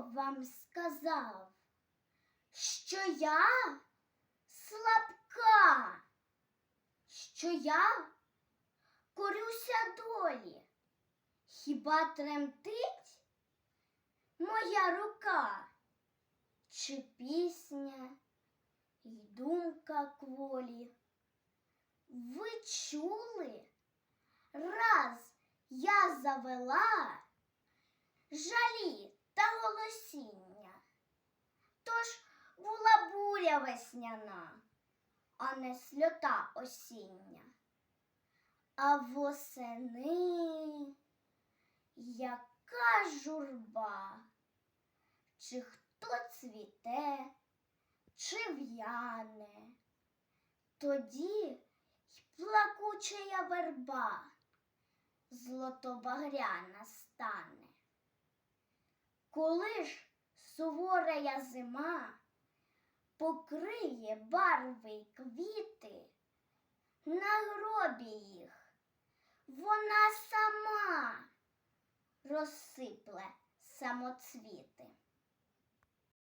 вам сказав, що я слабка, що я корюся долі? Хіба тремтить моя рука? Чи пісня й думка кволі? Ви чули? Раз я завела жалі та. Тож була буря весняна, а не сльота осіння. А восени яка журба, чи хто цвіте, чи в'яне, тоді й плакучая верба злотобагряна стане. Коли ж суворая зима покриє барви й квіти, на гробі їх вона сама розсипле самоцвіти.